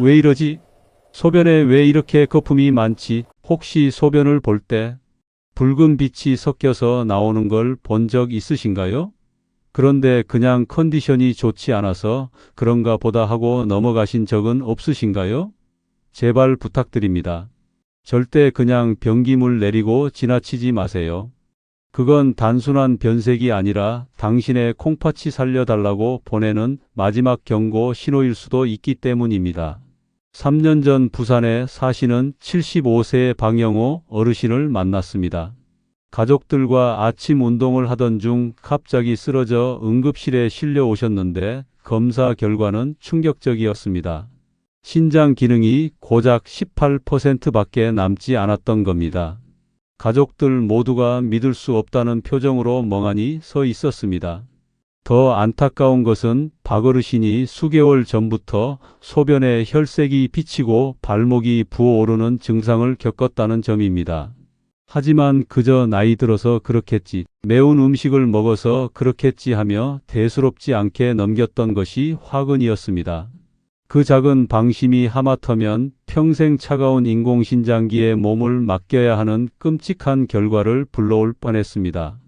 왜 이러지? 소변에 왜 이렇게 거품이 많지? 혹시 소변을 볼 때 붉은 빛이 섞여서 나오는 걸 본 적 있으신가요? 그런데 그냥 컨디션이 좋지 않아서 그런가 보다 하고 넘어가신 적은 없으신가요? 제발 부탁드립니다. 절대 그냥 변기물 내리고 지나치지 마세요. 그건 단순한 변색이 아니라 당신의 콩팥이 살려달라고 보내는 마지막 경고 신호일 수도 있기 때문입니다. 3년 전 부산에 사시는 75세의 방영호 어르신을 만났습니다. 가족들과 아침 운동을 하던 중 갑자기 쓰러져 응급실에 실려 오셨는데 검사 결과는 충격적이었습니다. 신장 기능이 고작 18%밖에 남지 않았던 겁니다. 가족들 모두가 믿을 수 없다는 표정으로 멍하니 서 있었습니다. 더 안타까운 것은 박어르신이 수개월 전부터 소변에 혈색이 비치고 발목이 부어오르는 증상을 겪었다는 점입니다. 하지만 그저 나이 들어서 그렇겠지, 매운 음식을 먹어서 그렇겠지 하며 대수롭지 않게 넘겼던 것이 화근이었습니다. 그 작은 방심이 하마터면 평생 차가운 인공신장기에 몸을 맡겨야 하는 끔찍한 결과를 불러올 뻔했습니다.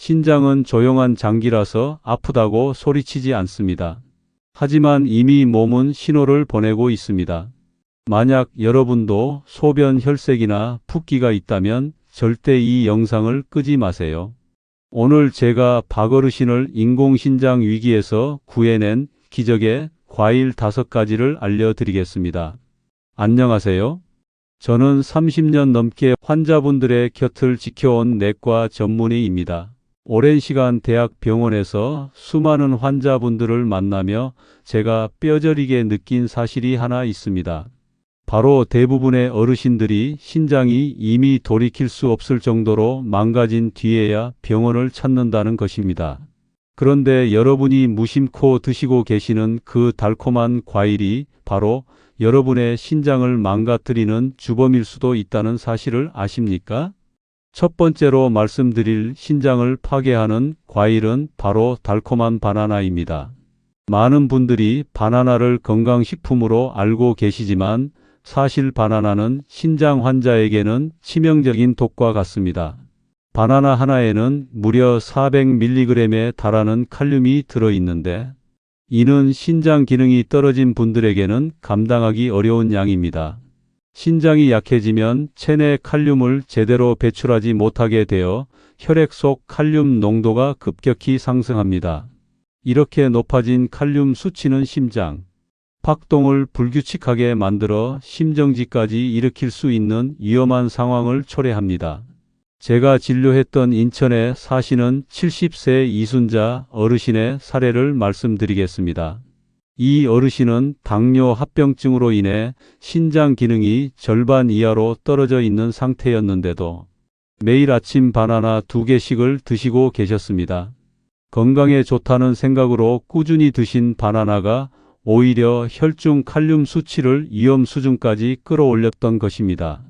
신장은 조용한 장기라서 아프다고 소리치지 않습니다. 하지만 이미 몸은 신호를 보내고 있습니다. 만약 여러분도 소변 혈색이나 붓기가 있다면 절대 이 영상을 끄지 마세요. 오늘 제가 박어르신을 인공신장 위기에서 구해낸 기적의 과일 다섯 가지를 알려드리겠습니다. 안녕하세요. 저는 30년 넘게 환자분들의 곁을 지켜온 내과 전문의입니다. 오랜 시간 대학 병원에서 수많은 환자분들을 만나며 제가 뼈저리게 느낀 사실이 하나 있습니다. 바로 대부분의 어르신들이 신장이 이미 돌이킬 수 없을 정도로 망가진 뒤에야 병원을 찾는다는 것입니다. 그런데 여러분이 무심코 드시고 계시는 그 달콤한 과일이 바로 여러분의 신장을 망가뜨리는 주범일 수도 있다는 사실을 아십니까? 첫 번째로 말씀드릴 신장을 파괴하는 과일은 바로 달콤한 바나나입니다. 많은 분들이 바나나를 건강식품으로 알고 계시지만 사실 바나나는 신장 환자에게는 치명적인 독과 같습니다. 바나나 하나에는 무려 400mg에 달하는 칼륨이 들어있는데 이는 신장 기능이 떨어진 분들에게는 감당하기 어려운 양입니다. 신장이 약해지면 체내 칼륨을 제대로 배출하지 못하게 되어 혈액 속 칼륨 농도가 급격히 상승합니다. 이렇게 높아진 칼륨 수치는 심장, 박동을 불규칙하게 만들어 심정지까지 일으킬 수 있는 위험한 상황을 초래합니다. 제가 진료했던 인천에 사시는 70세 이순자 어르신의 사례를 말씀드리겠습니다. 이 어르신은 당뇨 합병증으로 인해 신장 기능이 절반 이하로 떨어져 있는 상태였는데도 매일 아침 바나나 두 개씩을 드시고 계셨습니다. 건강에 좋다는 생각으로 꾸준히 드신 바나나가 오히려 혈중 칼륨 수치를 위험 수준까지 끌어올렸던 것입니다.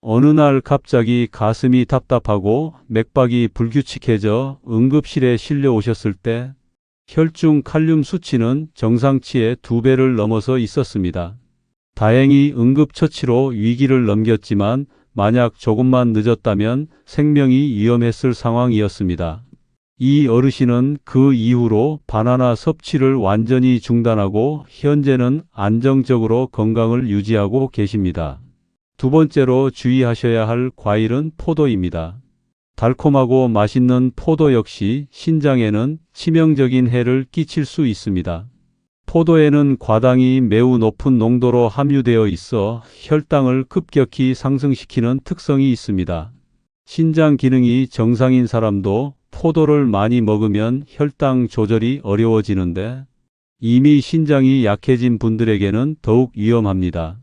어느 날 갑자기 가슴이 답답하고 맥박이 불규칙해져 응급실에 실려 오셨을 때 혈중 칼륨 수치는 정상치의 두 배를 넘어서 있었습니다. 다행히 응급처치로 위기를 넘겼지만 만약 조금만 늦었다면 생명이 위험했을 상황이었습니다. 이 어르신은 그 이후로 바나나 섭취를 완전히 중단하고 현재는 안정적으로 건강을 유지하고 계십니다. 두 번째로 주의하셔야 할 과일은 포도입니다. 달콤하고 맛있는 포도 역시 신장에는 치명적인 해를 끼칠 수 있습니다. 포도에는 과당이 매우 높은 농도로 함유되어 있어 혈당을 급격히 상승시키는 특성이 있습니다. 신장 기능이 정상인 사람도 포도를 많이 먹으면 혈당 조절이 어려워지는데 이미 신장이 약해진 분들에게는 더욱 위험합니다.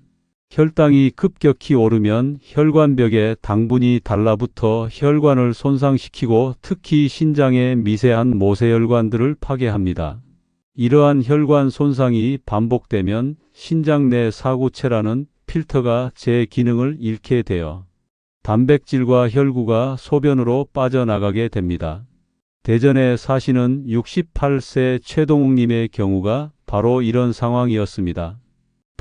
혈당이 급격히 오르면 혈관벽에 당분이 달라붙어 혈관을 손상시키고 특히 신장의 미세한 모세혈관들을 파괴합니다. 이러한 혈관 손상이 반복되면 신장 내 사구체라는 필터가 제 기능을 잃게 되어 단백질과 혈구가 소변으로 빠져나가게 됩니다. 대전에 사시는 68세 최동욱님의 경우가 바로 이런 상황이었습니다.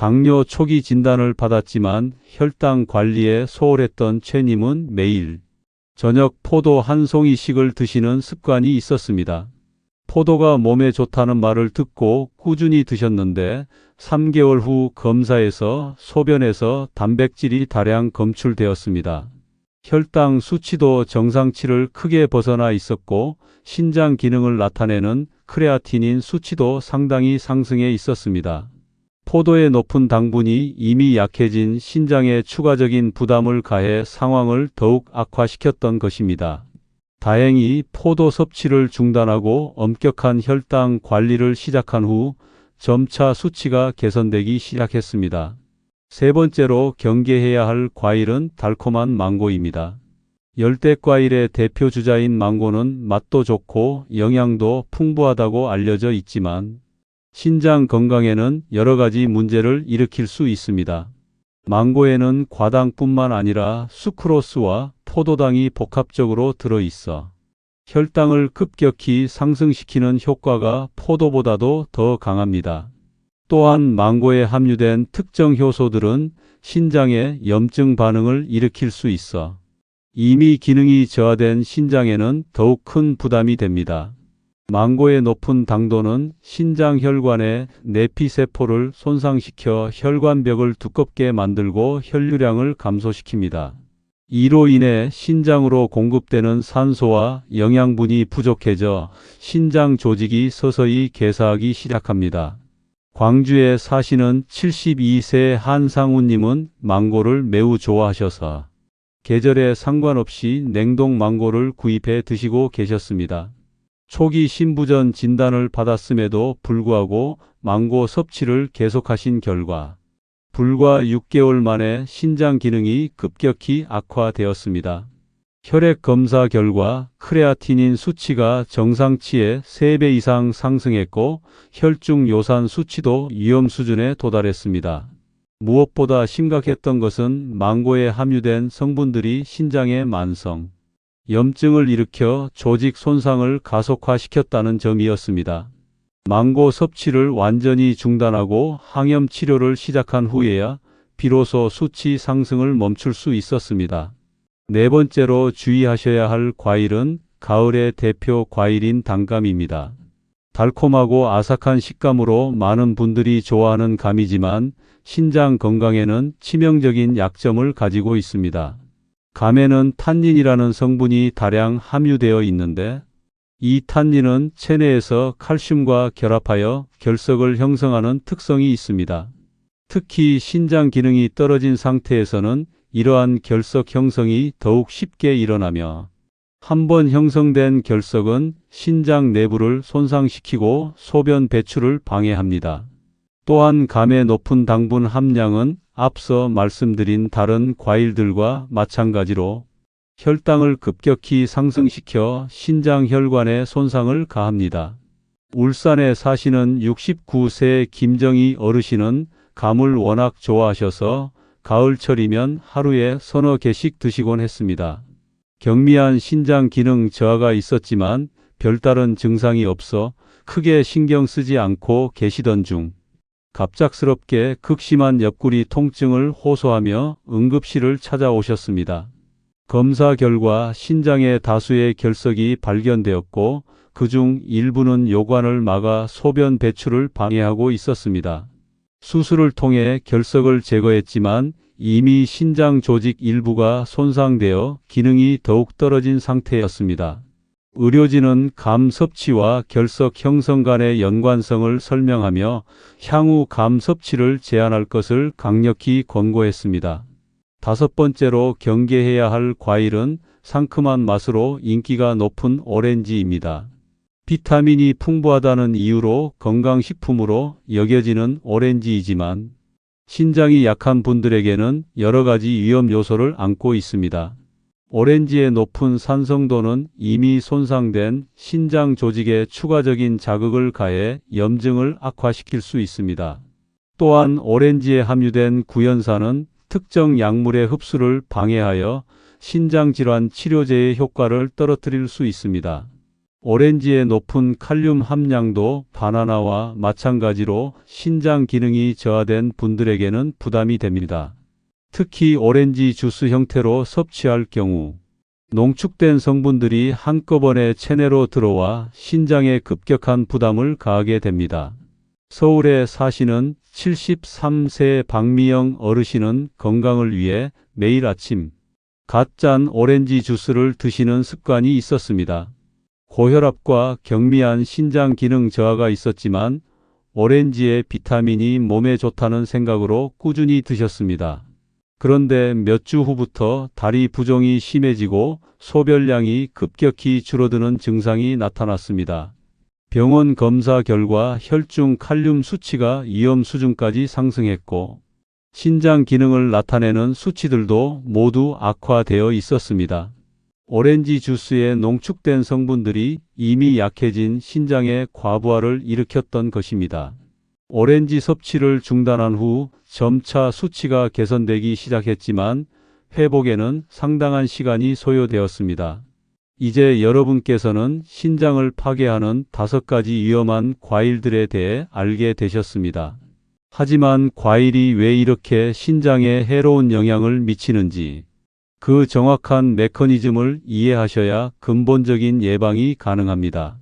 당뇨 초기 진단을 받았지만 혈당 관리에 소홀했던 최님은 매일 저녁 포도 한 송이씩을 드시는 습관이 있었습니다. 포도가 몸에 좋다는 말을 듣고 꾸준히 드셨는데 3개월 후 검사에서 소변에서 단백질이 다량 검출되었습니다. 혈당 수치도 정상치를 크게 벗어나 있었고 신장 기능을 나타내는 크레아티닌 수치도 상당히 상승해 있었습니다. 포도의 높은 당분이 이미 약해진 신장에 추가적인 부담을 가해 상황을 더욱 악화시켰던 것입니다. 다행히 포도 섭취를 중단하고 엄격한 혈당 관리를 시작한 후 점차 수치가 개선되기 시작했습니다. 세 번째로 경계해야 할 과일은 달콤한 망고입니다. 열대 과일의 대표 주자인 망고는 맛도 좋고 영양도 풍부하다고 알려져 있지만 신장 건강에는 여러 가지 문제를 일으킬 수 있습니다. 망고에는 과당뿐만 아니라 수크로스와 포도당이 복합적으로 들어 있어 혈당을 급격히 상승시키는 효과가 포도보다도 더 강합니다. 또한 망고에 함유된 특정 효소들은 신장에 염증 반응을 일으킬 수 있어 이미 기능이 저하된 신장에는 더욱 큰 부담이 됩니다. 망고의 높은 당도는 신장 혈관의 내피세포를 손상시켜 혈관벽을 두껍게 만들고 혈류량을 감소시킵니다. 이로 인해 신장으로 공급되는 산소와 영양분이 부족해져 신장 조직이 서서히 개사하기 시작합니다. 광주에 사시는 72세 한상우님은 망고를 매우 좋아하셔서 계절에 상관없이 냉동 망고를 구입해 드시고 계셨습니다. 초기 신부전 진단을 받았음에도 불구하고 망고 섭취를 계속하신 결과 불과 6개월 만에 신장 기능이 급격히 악화되었습니다. 혈액 검사 결과 크레아티닌 수치가 정상치의 3배 이상 상승했고 혈중 요산 수치도 위험 수준에 도달했습니다. 무엇보다 심각했던 것은 망고에 함유된 성분들이 신장의 만성 염증을 일으켜 조직 손상을 가속화시켰다는 점이었습니다. 망고 섭취를 완전히 중단하고 항염 치료를 시작한 후에야 비로소 수치 상승을 멈출 수 있었습니다. 네 번째로 주의하셔야 할 과일은 가을의 대표 과일인 단감입니다. 달콤하고 아삭한 식감으로 많은 분들이 좋아하는 감이지만 신장 건강에는 치명적인 약점을 가지고 있습니다. 감에는 탄닌이라는 성분이 다량 함유되어 있는데 이 탄닌은 체내에서 칼슘과 결합하여 결석을 형성하는 특성이 있습니다. 특히 신장 기능이 떨어진 상태에서는 이러한 결석 형성이 더욱 쉽게 일어나며 한번 형성된 결석은 신장 내부를 손상시키고 소변 배출을 방해합니다. 또한 감의 높은 당분 함량은 앞서 말씀드린 다른 과일들과 마찬가지로 혈당을 급격히 상승시켜 신장 혈관에 손상을 가합니다. 울산에 사시는 69세 김정희 어르신은 감을 워낙 좋아하셔서 가을철이면 하루에 서너 개씩 드시곤 했습니다. 경미한 신장 기능 저하가 있었지만 별다른 증상이 없어 크게 신경 쓰지 않고 계시던 중 갑작스럽게 극심한 옆구리 통증을 호소하며 응급실을 찾아오셨습니다. 검사 결과 신장의 다수의 결석이 발견되었고 그중 일부는 요관을 막아 소변 배출을 방해하고 있었습니다. 수술을 통해 결석을 제거했지만 이미 신장 조직 일부가 손상되어 기능이 더욱 떨어진 상태였습니다. 의료진은 감 섭취와 결석 형성 간의 연관성을 설명하며 향후 감 섭취를 제한할 것을 강력히 권고했습니다. 다섯 번째로 경계해야 할 과일은 상큼한 맛으로 인기가 높은 오렌지입니다. 비타민이 풍부하다는 이유로 건강식품으로 여겨지는 오렌지이지만 신장이 약한 분들에게는 여러 가지 위험 요소를 안고 있습니다. 오렌지의 높은 산성도는 이미 손상된 신장 조직에 추가적인 자극을 가해 염증을 악화시킬 수 있습니다. 또한 오렌지에 함유된 구연산은 특정 약물의 흡수를 방해하여 신장 질환 치료제의 효과를 떨어뜨릴 수 있습니다. 오렌지의 높은 칼륨 함량도 바나나와 마찬가지로 신장 기능이 저하된 분들에게는 부담이 됩니다. 특히 오렌지 주스 형태로 섭취할 경우 농축된 성분들이 한꺼번에 체내로 들어와 신장에 급격한 부담을 가하게 됩니다. 서울에 사시는 73세 박미영 어르신은 건강을 위해 매일 아침 갓짠 오렌지 주스를 드시는 습관이 있었습니다. 고혈압과 경미한 신장 기능 저하가 있었지만 오렌지의 비타민이 몸에 좋다는 생각으로 꾸준히 드셨습니다. 그런데 몇 주 후부터 다리 부종이 심해지고 소변량이 급격히 줄어드는 증상이 나타났습니다. 병원 검사 결과 혈중 칼륨 수치가 위험 수준까지 상승했고 신장 기능을 나타내는 수치들도 모두 악화되어 있었습니다. 오렌지 주스에 농축된 성분들이 이미 약해진 신장의 과부하를 일으켰던 것입니다. 오렌지 섭취를 중단한 후 점차 수치가 개선되기 시작했지만 회복에는 상당한 시간이 소요되었습니다. 이제 여러분께서는 신장을 파괴하는 다섯 가지 위험한 과일들에 대해 알게 되셨습니다. 하지만 과일이 왜 이렇게 신장에 해로운 영향을 미치는지 그 정확한 메커니즘을 이해하셔야 근본적인 예방이 가능합니다.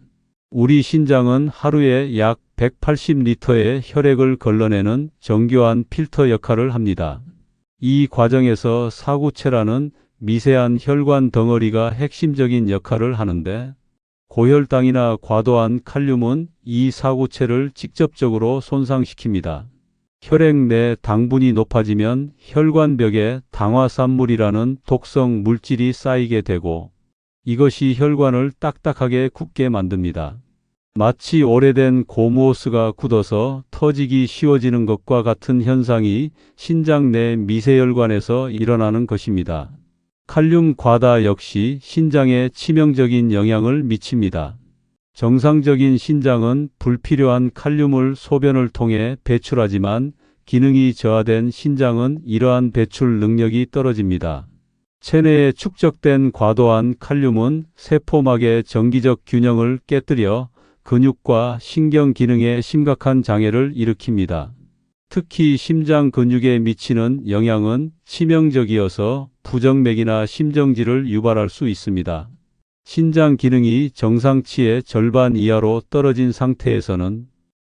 우리 신장은 하루에 약 180리터의 혈액을 걸러내는 정교한 필터 역할을 합니다. 이 과정에서 사구체라는 미세한 혈관 덩어리가 핵심적인 역할을 하는데 고혈당이나 과도한 칼륨은 이 사구체를 직접적으로 손상시킵니다. 혈액 내 당분이 높아지면 혈관벽에 당화산물이라는 독성 물질이 쌓이게 되고 이것이 혈관을 딱딱하게 굳게 만듭니다. 마치 오래된 고무호스가 굳어서 터지기 쉬워지는 것과 같은 현상이 신장 내 미세혈관에서 일어나는 것입니다. 칼륨 과다 역시 신장에 치명적인 영향을 미칩니다. 정상적인 신장은 불필요한 칼륨을 소변을 통해 배출하지만 기능이 저하된 신장은 이러한 배출 능력이 떨어집니다. 체내에 축적된 과도한 칼륨은 세포막의 정기적 균형을 깨뜨려 근육과 신경 기능에 심각한 장애를 일으킵니다. 특히 심장 근육에 미치는 영향은 치명적이어서 부정맥이나 심정지를 유발할 수 있습니다. 신장 기능이 정상치의 절반 이하로 떨어진 상태에서는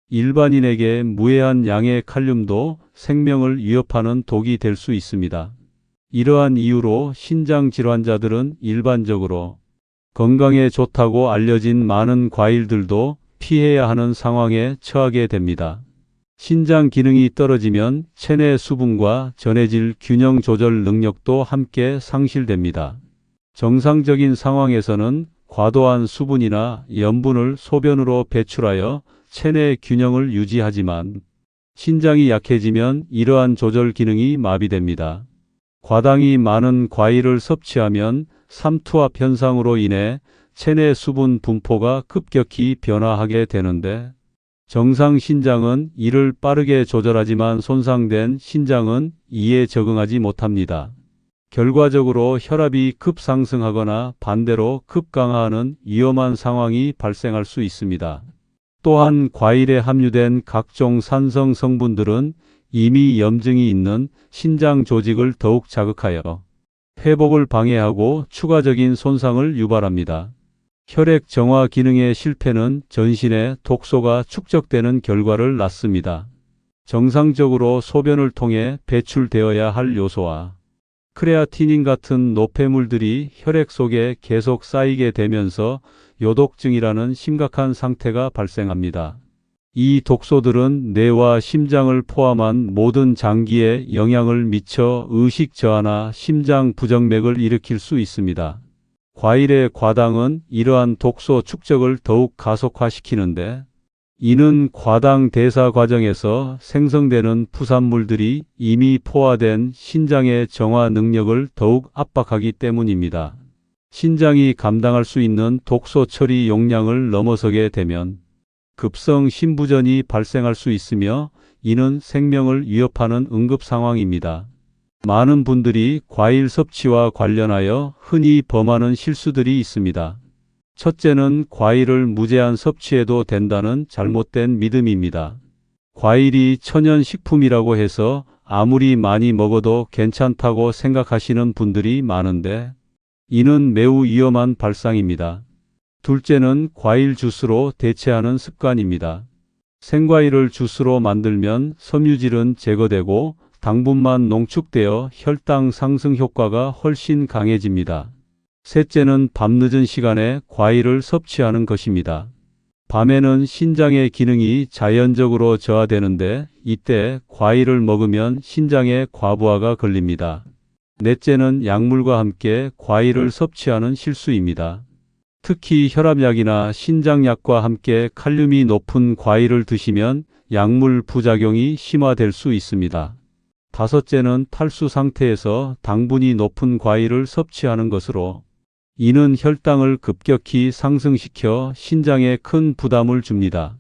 일반인에게 무해한 양의 칼륨도 생명을 위협하는 독이 될 수 있습니다. 이러한 이유로 신장 질환자들은 일반적으로 건강에 좋다고 알려진 많은 과일들도 피해야 하는 상황에 처하게 됩니다. 신장 기능이 떨어지면 체내 수분과 전해질 균형 조절 능력도 함께 상실됩니다. 정상적인 상황에서는 과도한 수분이나 염분을 소변으로 배출하여 체내 균형을 유지하지만 신장이 약해지면 이러한 조절 기능이 마비됩니다. 과당이 많은 과일을 섭취하면 삼투압 현상으로 인해 체내 수분 분포가 급격히 변화하게 되는데 정상 신장은 이를 빠르게 조절하지만 손상된 신장은 이에 적응하지 못합니다. 결과적으로 혈압이 급상승하거나 반대로 급강하하는 위험한 상황이 발생할 수 있습니다. 또한 과일에 함유된 각종 산성 성분들은 이미 염증이 있는 신장 조직을 더욱 자극하여 회복을 방해하고 추가적인 손상을 유발합니다. 혈액 정화 기능의 실패는 전신에 독소가 축적되는 결과를 낳습니다. 정상적으로 소변을 통해 배출되어야 할 요소와 크레아티닌 같은 노폐물들이 혈액 속에 계속 쌓이게 되면서 요독증이라는 심각한 상태가 발생합니다. 이 독소들은 뇌와 심장을 포함한 모든 장기에 영향을 미쳐 의식 저하나 심장 부정맥을 일으킬 수 있습니다. 과일의 과당은 이러한 독소 축적을 더욱 가속화시키는데 이는 과당 대사 과정에서 생성되는 부산물들이 이미 포화된 신장의 정화 능력을 더욱 압박하기 때문입니다. 신장이 감당할 수 있는 독소 처리 용량을 넘어서게 되면 급성 심부전이 발생할 수 있으며 이는 생명을 위협하는 응급 상황입니다. 많은 분들이 과일 섭취와 관련하여 흔히 범하는 실수들이 있습니다. 첫째는 과일을 무제한 섭취해도 된다는 잘못된 믿음입니다. 과일이 천연식품이라고 해서 아무리 많이 먹어도 괜찮다고 생각하시는 분들이 많은데 이는 매우 위험한 발상입니다. 둘째는 과일 주스로 대체하는 습관입니다. 생과일을 주스로 만들면 섬유질은 제거되고 당분만 농축되어 혈당 상승 효과가 훨씬 강해집니다. 셋째는 밤늦은 시간에 과일을 섭취하는 것입니다. 밤에는 신장의 기능이 자연적으로 저하되는데 이때 과일을 먹으면 신장에 과부하가 걸립니다. 넷째는 약물과 함께 과일을 섭취하는 실수입니다. 특히 혈압약이나 신장약과 함께 칼륨이 높은 과일을 드시면 약물 부작용이 심화될 수 있습니다. 다섯째는 탈수 상태에서 당분이 높은 과일을 섭취하는 것으로 이는 혈당을 급격히 상승시켜 신장에 큰 부담을 줍니다.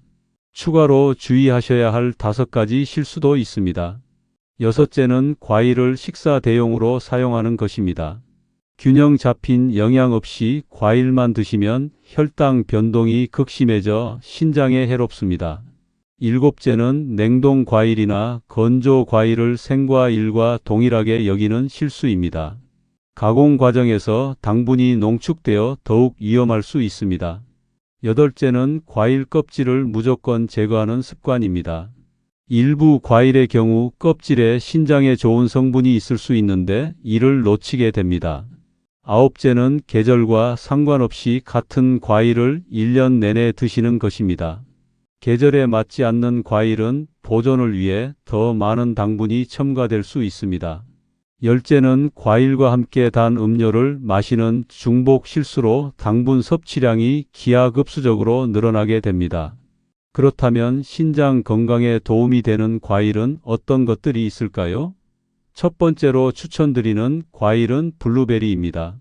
추가로 주의하셔야 할 다섯 가지 실수도 있습니다. 여섯째는 과일을 식사 대용으로 사용하는 것입니다. 균형 잡힌 영양 없이 과일만 드시면 혈당 변동이 극심해져 신장에 해롭습니다. 일곱째는 냉동 과일이나 건조 과일을 생과일과 동일하게 여기는 실수입니다. 가공 과정에서 당분이 농축되어 더욱 위험할 수 있습니다. 여덟째는 과일 껍질을 무조건 제거하는 습관입니다. 일부 과일의 경우 껍질에 신장에 좋은 성분이 있을 수 있는데 이를 놓치게 됩니다. 아홉째는 계절과 상관없이 같은 과일을 1년 내내 드시는 것입니다. 계절에 맞지 않는 과일은 보존을 위해 더 많은 당분이 첨가될 수 있습니다. 열째는 과일과 함께 단 음료를 마시는 중복 실수로 당분 섭취량이 기하급수적으로 늘어나게 됩니다. 그렇다면 신장 건강에 도움이 되는 과일은 어떤 것들이 있을까요? 첫 번째로 추천드리는 과일은 블루베리입니다.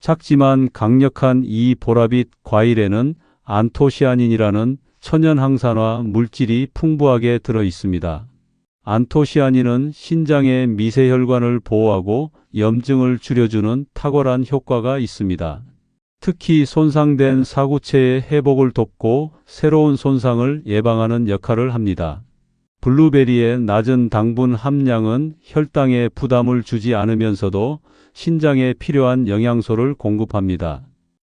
작지만 강력한 이 보라빛 과일에는 안토시아닌이라는 천연 항산화 물질이 풍부하게 들어 있습니다. 안토시아닌은 신장의 미세혈관을 보호하고 염증을 줄여주는 탁월한 효과가 있습니다. 특히 손상된 사구체의 회복을 돕고 새로운 손상을 예방하는 역할을 합니다. 블루베리의 낮은 당분 함량은 혈당에 부담을 주지 않으면서도 신장에 필요한 영양소를 공급합니다.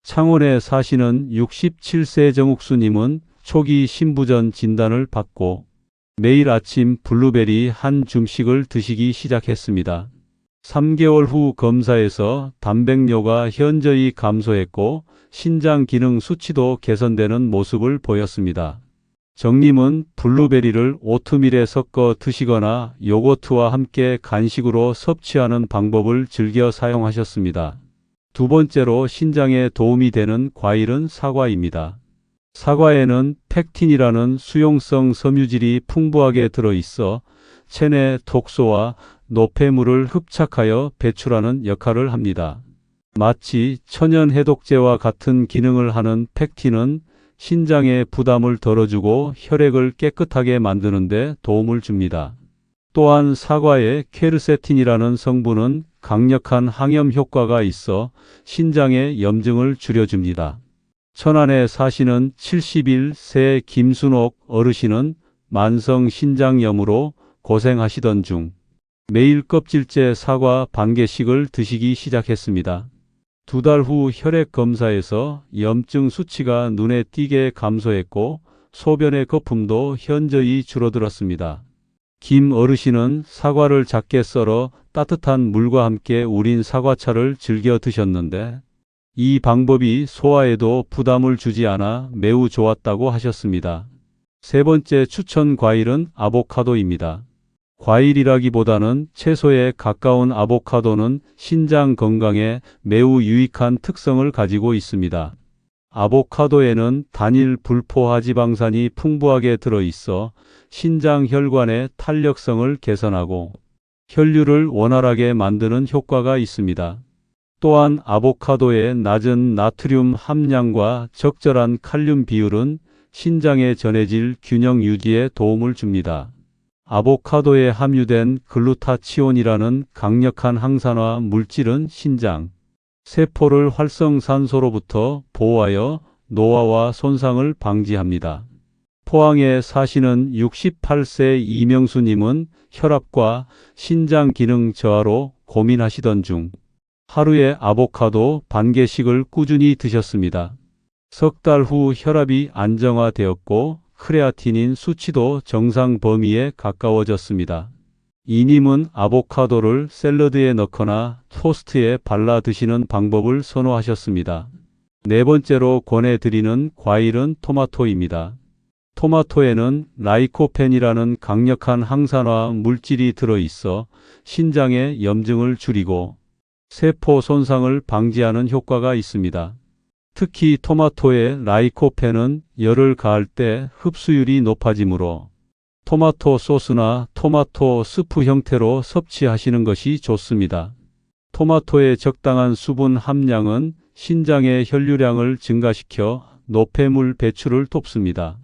창원에 사시는 67세 정욱수님은 초기 신부전 진단을 받고 매일 아침 블루베리 한 줌씩을 드시기 시작했습니다. 3개월 후 검사에서 단백뇨가 현저히 감소했고 신장 기능 수치도 개선되는 모습을 보였습니다. 정님은 블루베리를 오트밀에 섞어 드시거나 요거트와 함께 간식으로 섭취하는 방법을 즐겨 사용하셨습니다. 두 번째로 신장에 도움이 되는 과일은 사과입니다. 사과에는 팩틴이라는 수용성 섬유질이 풍부하게 들어있어 체내 독소와 노폐물을 흡착하여 배출하는 역할을 합니다. 마치 천연 해독제와 같은 기능을 하는 팩틴은 신장의 부담을 덜어주고 혈액을 깨끗하게 만드는데 도움을 줍니다. 또한 사과의 케르세틴이라는 성분은 강력한 항염 효과가 있어 신장의 염증을 줄여줍니다. 천안에 사시는 71세 김순옥 어르신은 만성 신장염으로 고생하시던 중 매일 껍질째 사과 반 개씩을 드시기 시작했습니다. 두 달 후 혈액 검사에서 염증 수치가 눈에 띄게 감소했고 소변의 거품도 현저히 줄어들었습니다. 김 어르신은 사과를 작게 썰어 따뜻한 물과 함께 우린 사과차를 즐겨 드셨는데 이 방법이 소화에도 부담을 주지 않아 매우 좋았다고 하셨습니다. 세 번째 추천 과일은 아보카도입니다. 과일이라기보다는 채소에 가까운 아보카도는 신장 건강에 매우 유익한 특성을 가지고 있습니다. 아보카도에는 단일 불포화 지방산이 풍부하게 들어있어 신장 혈관의 탄력성을 개선하고 혈류를 원활하게 만드는 효과가 있습니다. 또한 아보카도의 낮은 나트륨 함량과 적절한 칼륨 비율은 신장의 전해질 균형 유지에 도움을 줍니다. 아보카도에 함유된 글루타치온이라는 강력한 항산화 물질은 신장, 세포를 활성산소로부터 보호하여 노화와 손상을 방지합니다. 포항에 사시는 68세 이명수님은 혈압과 신장 기능 저하로 고민하시던 중 하루에 아보카도 반 개씩을 꾸준히 드셨습니다. 석 달 후 혈압이 안정화되었고 크레아티닌 수치도 정상 범위에 가까워졌습니다. 이님은 아보카도를 샐러드에 넣거나 토스트에 발라 드시는 방법을 선호하셨습니다. 네 번째로 권해드리는 과일은 토마토입니다. 토마토에는 라이코펜이라는 강력한 항산화 물질이 들어있어 신장의 염증을 줄이고 세포 손상을 방지하는 효과가 있습니다. 특히 토마토의 라이코펜은 열을 가할 때 흡수율이 높아지므로 토마토 소스나 토마토 스프 형태로 섭취하시는 것이 좋습니다. 토마토의 적당한 수분 함량은 신장의 혈류량을 증가시켜 노폐물 배출을 돕습니다.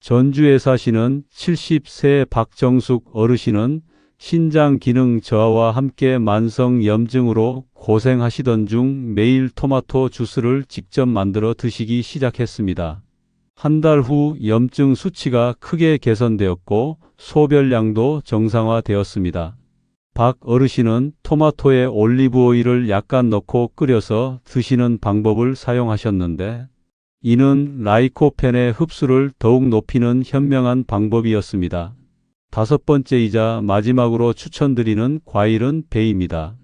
전주에 사시는 70세 박정숙 어르신은 신장 기능 저하와 함께 만성 염증으로 고생하시던 중 매일 토마토 주스를 직접 만들어 드시기 시작했습니다. 한 달 후 염증 수치가 크게 개선되었고 소별량도 정상화되었습니다. 박 어르신은 토마토에 올리브 오일을 약간 넣고 끓여서 드시는 방법을 사용하셨는데 이는 라이코펜의 흡수를 더욱 높이는 현명한 방법이었습니다. 다섯 번째이자 마지막으로 추천드리는 과일은 배입니다.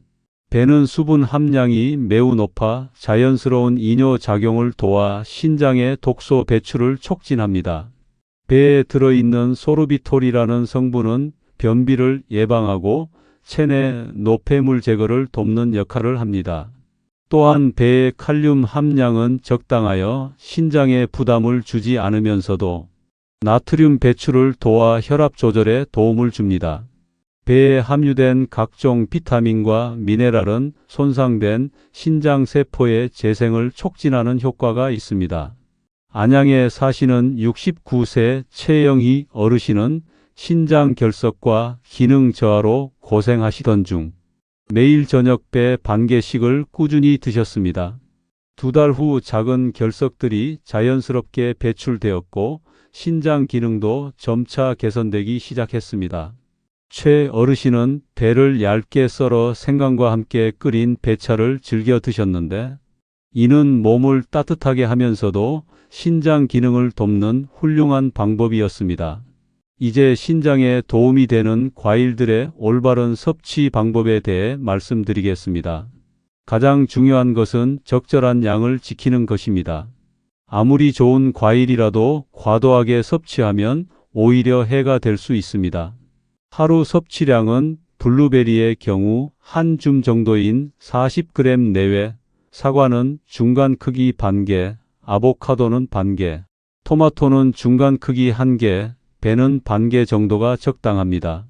배는 수분 함량이 매우 높아 자연스러운 이뇨 작용을 도와 신장의 독소 배출을 촉진합니다. 배에 들어있는 소르비톨이라는 성분은 변비를 예방하고 체내 노폐물 제거를 돕는 역할을 합니다. 또한 배의 칼륨 함량은 적당하여 신장에 부담을 주지 않으면서도 나트륨 배출을 도와 혈압 조절에 도움을 줍니다. 배에 함유된 각종 비타민과 미네랄은 손상된 신장 세포의 재생을 촉진하는 효과가 있습니다. 안양에 사시는 69세 최영희 어르신은 신장 결석과 기능 저하로 고생하시던 중 매일 저녁 배 반 개씩을 꾸준히 드셨습니다. 두 달 후 작은 결석들이 자연스럽게 배출되었고 신장 기능도 점차 개선되기 시작했습니다. 최 어르신은 배를 얇게 썰어 생강과 함께 끓인 배차를 즐겨 드셨는데 이는 몸을 따뜻하게 하면서도 신장 기능을 돕는 훌륭한 방법이었습니다. 이제 신장에 도움이 되는 과일들의 올바른 섭취 방법에 대해 말씀드리겠습니다. 가장 중요한 것은 적절한 양을 지키는 것입니다. 아무리 좋은 과일이라도 과도하게 섭취하면 오히려 해가 될 수 있습니다. 하루 섭취량은 블루베리의 경우 한 줌 정도인 40g 내외, 사과는 중간 크기 반 개, 아보카도는 반 개, 토마토는 중간 크기 한 개, 배는 반개 정도가 적당합니다.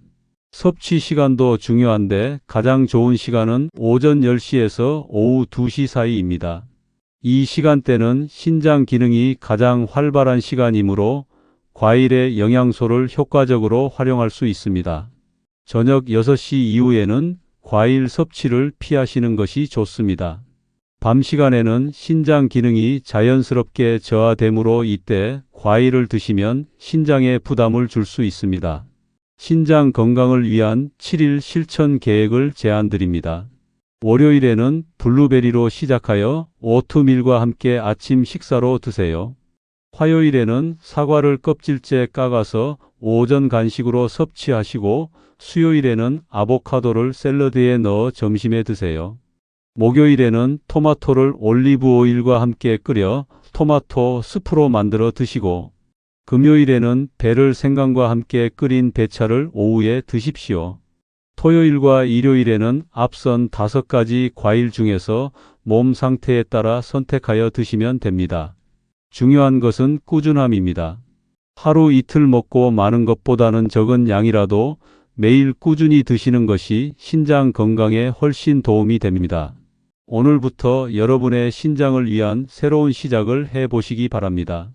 섭취 시간도 중요한데 가장 좋은 시간은 오전 10시에서 오후 2시 사이입니다. 이 시간대는 신장 기능이 가장 활발한 시간이므로 과일의 영양소를 효과적으로 활용할 수 있습니다. 저녁 6시 이후에는 과일 섭취를 피하시는 것이 좋습니다. 밤 시간에는 신장 기능이 자연스럽게 저하되므로 이때 과일을 드시면 신장에 부담을 줄 수 있습니다. 신장 건강을 위한 7일 실천 계획을 제안드립니다. 월요일에는 블루베리로 시작하여 오트밀과 함께 아침 식사로 드세요. 화요일에는 사과를 껍질째 까가서 오전 간식으로 섭취하시고 수요일에는 아보카도를 샐러드에 넣어 점심에 드세요. 목요일에는 토마토를 올리브 오일과 함께 끓여 토마토 스프로 만들어 드시고 금요일에는 배를 생강과 함께 끓인 배차를 오후에 드십시오. 토요일과 일요일에는 앞선 다섯 가지 과일 중에서 몸 상태에 따라 선택하여 드시면 됩니다. 중요한 것은 꾸준함입니다. 하루 이틀 먹고 많은 것보다는 적은 양이라도 매일 꾸준히 드시는 것이 신장 건강에 훨씬 도움이 됩니다. 오늘부터 여러분의 신장을 위한 새로운 시작을 해 보시기 바랍니다.